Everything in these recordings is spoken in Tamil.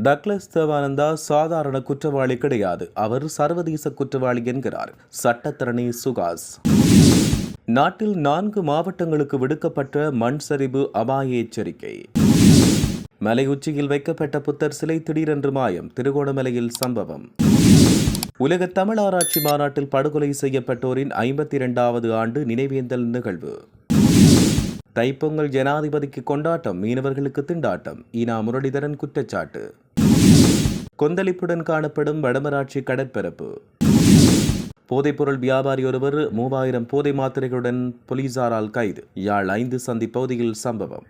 டக்ளஸ் தேவானந்தா சாதாரண குற்றவாளி கிடையாது. அவர் சர்வதேச குற்றவாளி என்கிறார். சட்டத்தரணி சுகாஸ். நாட்டில் நான்கு மாவட்டங்களுக்கு விடுக்கப்பட்ட மண் சரிவு அபாய எச்சரிக்கை. மலை உச்சியில் வைக்கப்பட்ட புத்தர் சிலை திடீரென்று மாயம். திருகோணமலையில் சம்பவம். உலக தமிழ் ஆராய்ச்சி மாநாட்டில் படுகொலை செய்யப்பட்டோரின் ஐம்பத்தி இரண்டாவது ஆண்டு நினைவேந்தல் நிகழ்வு. தைப்பொங்கல் ஜனாதிபதிக்கு கொண்டாட்டம் மீனவர்களுக்கு திண்டாட்டம். ஈனா முரளிதரன் குற்றச்சாட்டு. கொந்தளிப்புடன் காணப்படும் வடமராட்சி கடற்பரப்பு. போதைப்பொருள் வியாபாரி ஒருவர் மூவாயிரம் போதை மாத்திரைகளுடன் போலீசாரால் கைது. யாழ் ஐந்து சந்தி பகுதியில் சம்பவம்.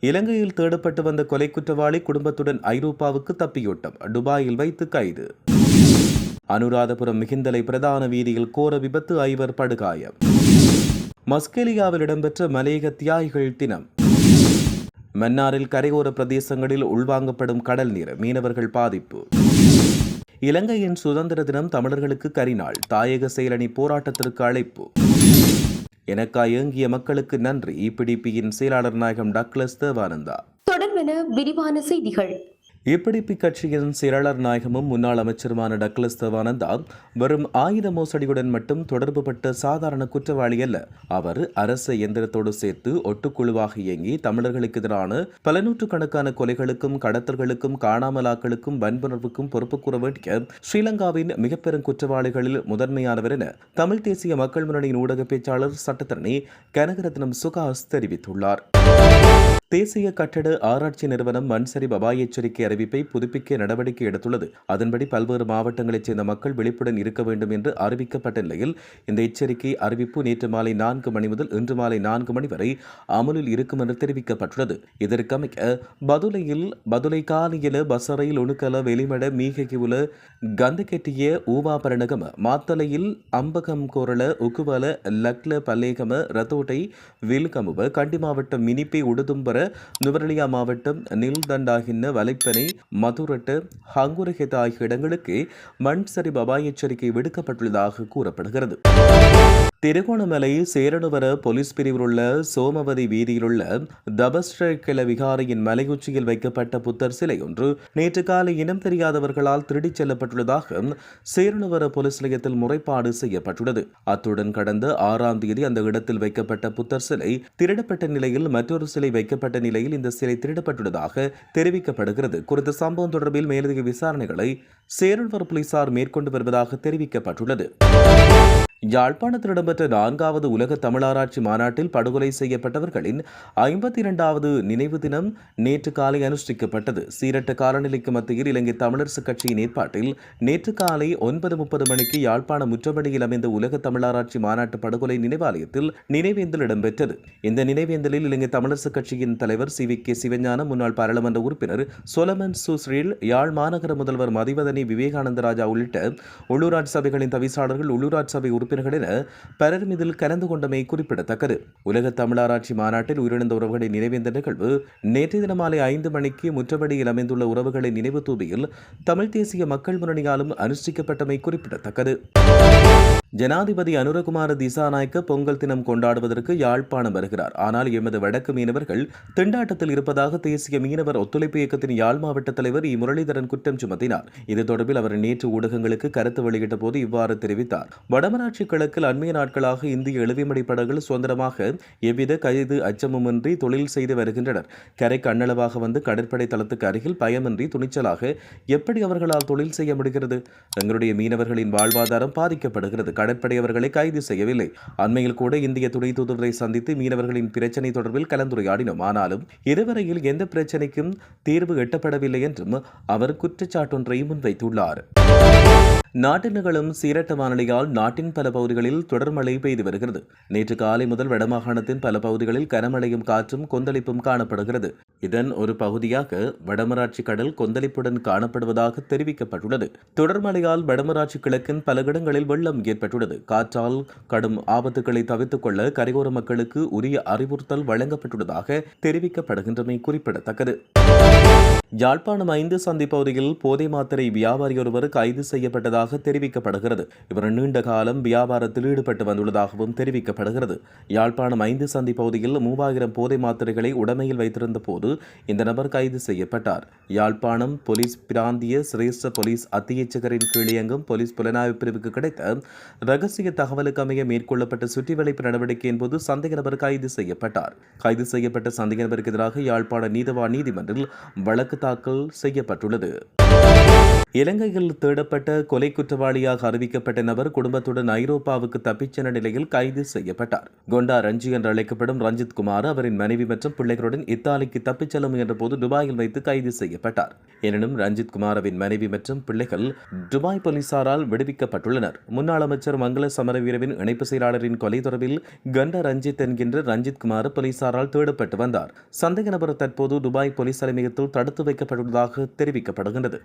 இலங்கையில் தேடப்பட்டு வந்த கொலை குற்றவாளி குடும்பத்துடன் ஐரோப்பாவுக்கு தப்பியோட்டம். துபாயில் வைத்து கைது. அனுராதபுரம் மிகிந்தலை பிரதான வீதியில் கோர விபத்து ஐவர் படுகாயம். மஸ்கெலியாவில் இடம்பெற்ற மலேக தியாகிகள் தினம். மன்னாரில் கரையோர பிரதேசங்களில் உள்வாங்கப்படும் கடல் நீர் மீனவர்கள் பாதிப்பு. இலங்கையின் சுதந்திர தினம் தமிழர்களுக்கு கரிநாள் தாயக செயலணி போராட்டத்திற்கு அழைப்பு. எனக்காய் ஏங்கிய மக்களுக்கு நன்றி. இபிடிபியின் செயலாளர் நாயகம் டக்ளஸ் தேவானந்தா. தொடர்பென விரிவான செய்திகள். இப்பிடிபி கட்சியின் செயலாளர் நாயகமும் முன்னாள் அமைச்சருமான டக்ளஸ் தேவானந்தா வெறும் ஆயுத மோசடியுடன் மட்டும் தொடர்புபட்ட சாதாரண குற்றவாளி அல்ல. அவர் அரச இயந்திரத்தோடு சேர்த்து ஒட்டுக்குழுவாக இயங்கி தமிழர்களுக்கு எதிரான பல நூற்றுக்கணக்கான கொலைகளுக்கும் கடத்தல்களுக்கும் காணாமலாக்களுக்கும் வன்புணர்வுக்கும் பொறுப்பு கூற வேண்டிய ஸ்ரீலங்காவின் மிக பெரும் குற்றவாளிகளில் முதன்மையானவர் என தமிழ் தேசிய மக்கள் முன்னணியின் ஊடக பேச்சாளர் சட்டத்தரணி கனகரத்னம் சுகாஸ் தெரிவித்துள்ளார். தேசிய கட்டட ஆராய்ச்சி நிறுவனம் மண்சரி பபாய் அபாய எச்சரிக்கை அறிவிப்பை புதுப்பிக்க நடவடிக்கை எடுத்துள்ளது. அதன்படி பல்வேறு மாவட்டங்களைச் சேர்ந்த மக்கள் விழிப்புடன் இருக்க வேண்டும் என்று அறிவிக்கப்பட்ட நிலையில் இந்த எச்சரிக்கை அறிவிப்பு நேற்று மாலை நான்கு மணி முதல் இன்று மாலை நான்கு மணி வரை அமலில் இருக்கும் என்று தெரிவிக்கப்பட்டுள்ளது. இதற்கமைக்க பதுலையில் பதுலை காலியில பசறையில் ஒணுக்கல வெளிமட மீககிவுல கந்தகெட்டிய ஊவாபரணகம மாத்தலையில் அம்பகம் கோரள உக்குவல லக்ல பல்லேகம ரத்தோட்டை வில்கமுவ கண்டி மாவட்டம் மினிப்பை உடுதும்பர நுவரலியா மாவட்டம் நில்தண்டாகின்ன வலைப்பனை மதுரட்டு ஹங்குரஹெத் ஆகிய இடங்களுக்கு மண் சரிவு அபாய எச்சரிக்கை விடுக்கப்பட்டுள்ளதாக கூறப்படுகிறது. திருகோணமலை சேரனுவர போலீஸ் பிரிவில் உள்ள சோமவதி வீதியிலுள்ள தபஸ்ரகில விகாரியின் மலையுச்சியில் வைக்கப்பட்ட புத்தர் சிலை ஒன்று நேற்று காலை இனம் தெரியாதவர்களால் திருடிச் செல்லப்பட்டுள்ளதாக சேரனுவர போலீஸ் நிலையத்தில் முறைப்பாடு செய்யப்பட்டுள்ளது. அத்துடன் கடந்த ஆறாம் தேதி அந்த இடத்தில் வைக்கப்பட்ட புத்தர் சிலை திருடப்பட்ட நிலையில் மற்றொரு சிலை வைக்கப்பட்ட நிலையில் இந்த சிலை திருடப்பட்டுள்ளதாக தெரிவிக்கப்படுகிறது. குறித்த சம்பவம் தொடர்பில் மேலதிக விசாரணைகளை சேரன்வர போலீசார் மேற்கொண்டு வருவதாக தெரிவிக்கப்பட்டுள்ளது. யாழ்ப்பாணத்தில் இடம்பெற்ற நான்காவது உலக தமிழாராய்ச்சி மாநாட்டில் படுகொலை செய்யப்பட்டவர்களின் ஐம்பத்தி இரண்டாவது நினைவு தினம் நேற்று காலை அனுஷ்டிக்கப்பட்டது. சீரட்ட காலநிலைக்கு மத்தியில் இலங்கை தமிழரசு கட்சியின் ஏற்பாட்டில் நேற்று காலை ஒன்பது முப்பது மணிக்கு யாழ்ப்பாணம் முற்றமணியில் அமைந்த உலக தமிழாராய்ச்சி மாநாட்டு படுகொலை நினைவாலயத்தில் நினைவேந்தல் இடம்பெற்றது. இந்த நினைவேந்தலில் இலங்கை தமிழரசு கட்சியின் தலைவர் சி வி கே சிவஞானம் முன்னாள் பாராளுமன்ற உறுப்பினர் சொலமன் சுஸ்ரீல் யாழ் மாநகர முதல்வர் மதிவதனி விவேகானந்த ராஜா உள்ளிட்ட உள்ளூராட்சி சபைகளின் தவிசாளர்கள் உள்ளூராட்சி சபை உறுப்பினர்கள் என பலரும் இதில் கலந்து கொண்டமை குறிப்பிடத்தக்கது. உலக தமிழாராய்ச்சி மாநாட்டில் உயிரிழந்த உறவுகளை நினைவேந்த நிகழ்வு நேற்றைய தினம் மாலை ஐந்து மணிக்கு முற்றபடியில் அமைந்துள்ள உறவுகளை நினைவு தூபியில் தமிழ் தேசிய மக்கள் முன்னணியாலும் அனுஷ்டிக்கப்பட்டமை குறிப்பிடத்தக்கது. ஜனாதிபதி அனுரகுமார திசாநாயக்க பொங்கல் தினம் கொண்டாடுவதற்கு யாழ்ப்பாணம் வருகிறார். ஆனால் எமது வடக்கு மீனவர்கள் திண்டாட்டத்தில் இருப்பதாக தேசிய மீனவர் ஒத்துழைப்பு இயக்கத்தின் யாழ் மாவட்ட தலைவர் இ. முரளிதரன் குற்றம் சுமத்தினார். இது தொடர்பில் அவர் நேற்று ஊடகங்களுக்கு கருத்து வெளியிட்ட போது இவ்வாறு தெரிவித்தார். வடமராட்சி கிழக்கில் அண்மைய நாட்களாக இந்திய எழுவிமடை படகுகள் சுதந்திரமாக எவ்வித கைது அச்சமுமின்றி தொழில் செய்து வருகின்றனர். கரைக்கு அண்ணளவாக வந்து கடற்படை தளத்துக்கு அருகில் பயமின்றி துணிச்சலாக எப்படி அவர்களால் தொழில் செய்ய முடிகிறது? எங்களுடைய மீனவர்களின் வாழ்வாதாரம் பாதிக்கப்படுகிறது. கடற்படையவர்களை கைது செய்யவில்லை. அண்மையில் கூட இந்திய துணை தூதுவரை சந்தித்து மீனவர்களின் பிரச்சினை தொடர்பில் கலந்துரையாடினோம். ஆனாலும் இதுவரையில் எந்த பிரச்சினைக்கும் தீர்வு எட்டப்படவில்லை என்றும் அவர் குற்றச்சாட்டொன்றை முன்வைத்துள்ளார். நாட்டில் நிகழும் சீரட்ட வானிலையால் நாட்டின் பல பகுதிகளில் தொடர் மழை பெய்து வருகிறது. நேற்று காலை முதல் வடமாகாணத்தின் பல பகுதிகளில் கனமழையும் காற்றும் கொந்தளிப்பும் காணப்படுகிறது. இதன் ஒரு பகுதியாக வடமராட்சி கடல் கொந்தளிப்புடன் காணப்படுவதாக தெரிவிக்கப்பட்டுள்ளது. தொடர் மழையால் வடமராட்சி கிழக்கின் பல இடங்களில் வெள்ளம் ஏற்பட்டுள்ளது. காற்றால் கடும் ஆபத்துகளை தவிர்த்துக் கொள்ள கரையோர மக்களுக்கு உரிய அறிவுறுத்தல் வழங்கப்பட்டுள்ளதாக தெரிவிக்கப்படுகின்றமை குறிப்பிடத்தக்கது. யாழ்ப்பாணம் ஐந்து சந்தி பகுதியில் போதை மாத்திரை வியாபாரி ஒருவர் கைது செய்யப்பட்டதாக தெரிவிக்கப்படுகிறது. இவர் நீண்ட காலம் வியாபாரத்தில் ஈடுபட்டு வந்துள்ளதாகவும் தெரிவிக்கப்படுகிறது. யாழ்ப்பாணம் ஐந்து சந்தி பகுதியில் மூவாயிரம் போதை மாத்திரைகளை உடமையில் வைத்திருந்த போது இந்த நபர் கைது செய்யப்பட்டார். யாழ்ப்பாணம் போலீஸ் பிராந்திய சிரேஷ்ட போலீஸ் அத்தியட்சகரின் கீழியங்கும் போலீஸ் புலனாய்வு பிரிவுக்கு கிடைத்த ரகசிய தகவலுக்கு அமைய மேற்கொள்ளப்பட்ட சுற்றிவளைப்பு நடவடிக்கையின் போது சந்தேக நபர் கைது செய்யப்பட்டார். கைது செய்யப்பட்ட சந்தேக நபருக்கு எதிராக யாழ்ப்பாண நீதவா நீதிமன்றில் வழக்கு தாக்கல் செய்யப்பட்டுள்ளது. இலங்கையில் தேடப்பட்ட கொலை குற்றவாளியாக அறிவிக்கப்பட்ட நபர் குடும்பத்துடன் ஐரோப்பாவுக்கு தப்பிச் சென்ற நிலையில் கைது செய்யப்பட்டார். கொண்டா ரஞ்சி என்று அழைக்கப்படும் ரஞ்சித் குமார் அவரின் மனைவி மற்றும் பிள்ளைகளுடன் இத்தாலிக்கு தப்பிச் செல்ல முயன்ற போது துபாயில் வைத்து கைது செய்யப்பட்டார். எனினும் ரஞ்சித் குமாரவின் மனைவி மற்றும் பிள்ளைகள் துபாய் போலீசாரால் விடுவிக்கப்பட்டுள்ளனர். முன்னாள் அமைச்சர் மங்கள சமரவீரவின் இணைப்பு செயலாளரின் கொலை தொடர்பில் கண்ட ரஞ்சித் என்கின்ற ரஞ்சித் குமார் போலீசாரால் தேடப்பட்டு வந்தார். சந்தேக நபர் தற்போது துபாய் போலீஸ் தலைமையகத்தில் தடுத்து வைக்கப்பட்டுள்ளதாக தெரிவிக்கப்படுகின்றது.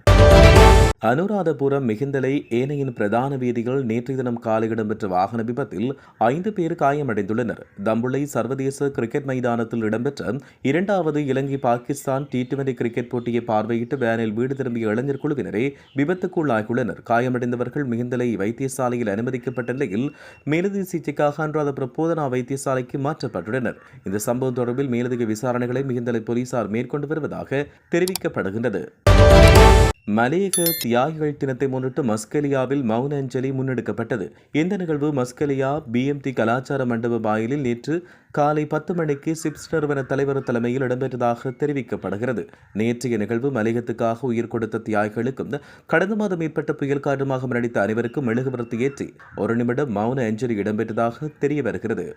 அனுராதபுரம் மிகுந்தலை ஏனையின் பிரதான வீதியில் நேற்றைய தினம் காலை இடம்பெற்ற வாகன விபத்தில் ஐந்து பேர் காயமடைந்துள்ளனர். தம்புளை சர்வதேச கிரிக்கெட் மைதானத்தில் இடம்பெற்ற இரண்டாவது Ilangai Pakistan T twenty cricket போட்டியை பார்வையிட்டு வேனில் வீடு திரும்பிய இளைஞர் குழுவினரே விபத்துக்குள்ளாகியுள்ளனர். காயமடைந்தவர்கள் மிகுந்தலை வைத்தியசாலையில் அனுமதிக்கப்பட்ட நிலையில் மேலதிக சிகிச்சைக்காக அனுராதபுரம் போதனா வைத்தியசாலைக்கு மாற்றப்பட்டுள்ளனர். இந்த சம்பவம் தொடர்பில் மேலதிக விசாரணைகளை மிகுந்தலை போலீசார் மேற்கொண்டு வருவதாக தெரிவிக்கப்படுகின்றது. மலேக தியாகிகள் தினத்தை முன்னிட்டு மஸ்கலியாவில் மௌன அஞ்சலி முன்னெடுக்கப்பட்டது. இந்த நிகழ்வு மஸ்கலியா பிஎம்டி கலாச்சார மண்டப வாயிலில் நேற்று காலை பத்து மணிக்கு சிப்ஸ் நிறுவன தலைவர் தலைமையில் இடம்பெற்றதாக தெரிவிக்கப்படுகிறது. நேற்றைய நிகழ்வு மலேகத்துக்காக உயிர் கொடுத்த தியாகிகளுக்கும் கடந்த மாதம் ஏற்பட்ட புயல் காரணமாக மரணித்த அனைவருக்கும் மெழுகுவர்த்தி ஏற்றி ஒரு நிமிடம் மௌன அஞ்சலி இடம்பெற்றதாக தெரிய வருகிறது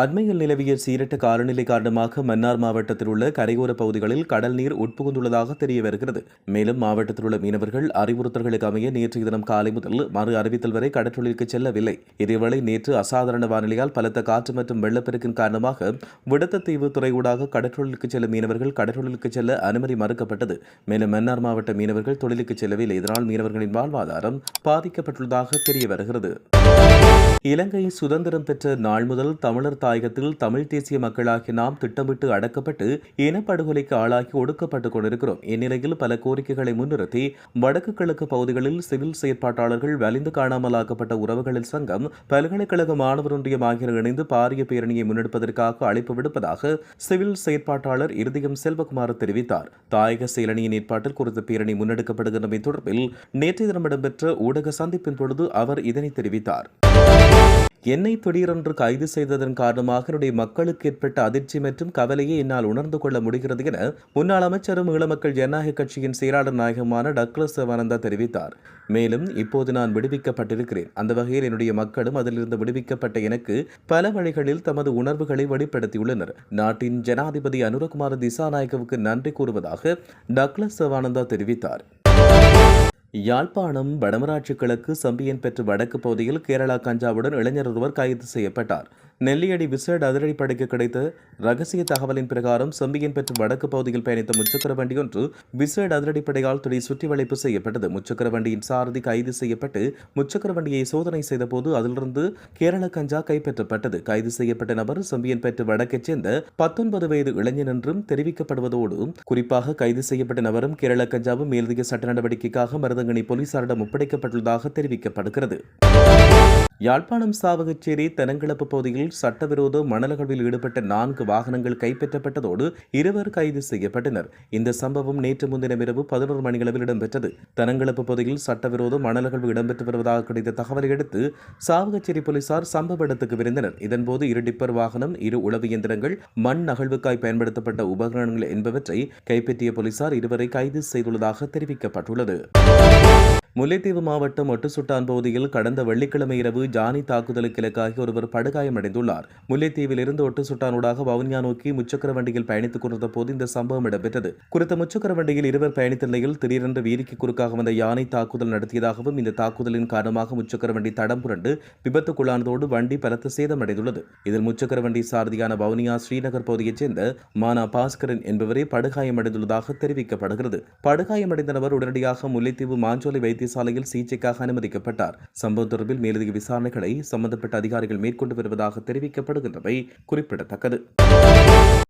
அண்மையில் நிலவிய சீரட்ட காலநிலை காரணமாக மன்னார் மாவட்டத்தில் உள்ள கரையோர பகுதிகளில் கடல் நீர் உட்புகுந்துள்ளதாக தெரிய வருகிறது மேலும் மாவட்டத்தில் உள்ள மீனவர்கள் அறிவுறுத்தல்களுக்கு அமைய நேற்றைய தினம் காலை முதல் மறு அறிவித்தல் வரை கடற்றொழிலுக்கு செல்லவில்லை. இதேவேளை நேற்று அசாதாரண வானிலையால் பலத்த காற்று மற்றும் வெள்ளப்பெருக்கின் காரணமாக விடத்தத்தீவு துறையூடாக கடற்றொழிலுக்கு செல்லும் மீனவர்கள் கடற்றொழிலுக்கு செல்ல அனுமதி மறுக்கப்பட்டது. மேலும் மன்னார் மாவட்ட மீனவர்கள் தொழிலுக்கு செல்லவில்லை. இதனால் மீனவர்களின் வாழ்வாதாரம் பாதிக்கப்பட்டுள்ளதாக தெரிய வருகிறது இலங்கை சுதந்திரம் பெற்ற நாள் முதல் தமிழர் தாயகத்தில் தமிழ் தேசிய மக்களாகிய நாம் திட்டமிட்டு அடக்கப்பட்டு இனப்படுகொலைக்கு ஆளாகி ஒடுக்கப்பட்டுக் கொண்டிருக்கிறோம். இந்நிலையில் பல கோரிக்கைகளை முன்னிறுத்தி வடக்கு கிழக்கு பகுதிகளில் சிவில் செயற்பாட்டாளர்கள் வலிந்து காணாமலாக்கப்பட்ட உறவுகளின் சங்கம் பல்கலைக்கழக மாணவர் ஒன்றியம் ஆகியோர் இணைந்து பாரிய பேரணியை முன்னெடுப்பதற்காக அழைப்பு விடுப்பதாக சிவில் செயற்பாட்டாளர் இருதயம் செல்வகுமார் தெரிவித்தார். தாயக செயலணியின் ஏற்பாட்டில் குறித்த பேரணி முன்னெடுக்கப்படுகின்றமை தொடர்பில் நேற்றைய தினம் இடம்பெற்ற ஊடக சந்திப்பின் பொழுது அவர் இதனை தெரிவித்தார். என்னை திடீரென்று கைது செய்ததன் காரணமாக என்னுடைய மக்களுக்கு ஏற்பட்ட அதிர்ச்சி மற்றும் கவலையை என்னால் உணர்ந்து கொள்ள முடிகிறது என முன்னாள் அமைச்சரும் ஈழமக்கள் ஜனநாயக கட்சியின் செயலாளர் நாயகமான டக்ளஸ் சிவானந்தா தெரிவித்தார். மேலும் இப்போது நான் விடுவிக்கப்பட்டிருக்கிறேன். அந்த வகையில் என்னுடைய மக்களும் அதிலிருந்து விடுவிக்கப்பட்ட எனக்கு பல வழிகளில் தமது உணர்வுகளை வெளிப்படுத்தியுள்ளனர். நாட்டின் ஜனாதிபதி அனுரகுமார திசாநாயகவுக்கு நன்றி கூறுவதாக டக்ளஸ் சிவானந்தா தெரிவித்தார். யாழ்ப்பாணம் வடமராட்சி கிழக்கு சம்பியன் பெற்று வடக்கு பகுதியில் கேரளா கஞ்சாவுடன் இளைஞர் ஒருவர் கைது செய்யப்பட்டார். நெல்லியடி விசேட அதிரடிப்படைக்கு கிடைத்த ரகசிய தகவலின் பிரகாரம் செம்பியன் பெற்று வடக்கு பகுதியில் பயணித்த முச்சக்கர வண்டி ஒன்று விசேட அதிரடிப்படையால் துணை சுற்றி வளைப்பு செய்யப்பட்டது. முச்சக்கர வண்டியின் சாரதி கைது செய்யப்பட்டு முச்சக்கர வண்டியை சோதனை செய்தபோது அதிலிருந்து கேரள கஞ்சா கைப்பற்றப்பட்டது. கைது செய்யப்பட்ட நபர் செம்பியன் பெற்று வடக்கைச் சேர்ந்த பத்தொன்பது வயது இளைஞன் என்றும் தெரிவிக்கப்படுவதோடு குறிப்பாக கைது செய்யப்பட்ட நபரும் கேரள கஞ்சாவும் மேலதிக சட்ட நடவடிக்கைக்காக மருதங்கனி போலீசாரிடம் ஒப்படைக்கப்பட்டுள்ளதாக தெரிவிக்கப்படுகிறது. யாழ்ப்பாணம் சாவகச்சேரி தெனங்கிழப்பு பகுதியில் சட்டவிரோத மணலகழ்வில் ஈடுபட்ட நான்கு வாகனங்கள் கைப்பற்றப்பட்டதோடு இருவர் கைது செய்யப்பட்டனர். இந்த சம்பவம் நேற்று முன்தினம் இரவு பதினோரு மணியளவில் இடம்பெற்றது. தெனங்கிழப்பு பகுதியில் சட்டவிரோத மணலகழ்வு இடம்பெற்று வருவதாக கிடைத்த தகவலை அடுத்து சாவகச்சேரி போலீசார் சம்பவ இடத்துக்கு விரைந்தனர். இதன்போது இரு டிப்பர் வாகனம் இரு உளவு இயந்திரங்கள் மண் நகழ்வுக்காய் பயன்படுத்தப்பட்ட உபகரணங்கள் என்பவற்றை கைப்பற்றிய போலீசார் இருவரை கைது செய்துள்ளதாக தெரிவிக்கப்பட்டுள்ளது. முல்லைத்தீவு மாவட்டம் ஒட்டுசுட்டான் பகுதியில் கடந்த வெள்ளிக்கிழமை இரவு ஜானி தாக்குதலுக்கு இலக்காகி ஒருவர் படுகாயமடைந்துள்ளார். முல்லைத்தீவில் இருந்து ஒட்டுசுட்டானூடாக வவுனியா நோக்கி முச்சக்கர வண்டியில் பயணித்துக் கொண்டிருந்த போது இந்த சம்பவம் இடம்பெற்றது. குறித்த முச்சக்கர வண்டியில் இருவர் பயணித்த நிலையில் திடீரென்று வீதிக்கு குறுக்காக வந்த யானை தாக்குதல் நடத்தியதாகவும் இந்த தாக்குதலின் காரணமாக முச்சக்கர வண்டி தடம் புரண்டு விபத்துக்குள்ளானதோடு வண்டி பலத்த சேதமடைந்துள்ளது. இதில் முச்சக்கர வண்டி சாரதியான வவுனியா ஸ்ரீநகர் பகுதியைச் சேர்ந்த மானா பாஸ்கரன் என்பவரே படுகாயமடைந்துள்ளதாக தெரிவிக்கப்படுகிறது. படுகாயமடைந்த நபர் உடனடியாக முல்லைத்தீவு மாஞ்சோலை வைத்தியசாலையில் சிகிச்சைக்காக அனுமதிக்கப்பட்டார். சம்பவம் தொடர்பில் மேலதிக விசாரணைகளை சம்பந்தப்பட்ட அதிகாரிகள் மேற்கொண்டு வருவதாக தெரிவிக்கப்படுகின்றவை குறிப்பிடத்தக்கது.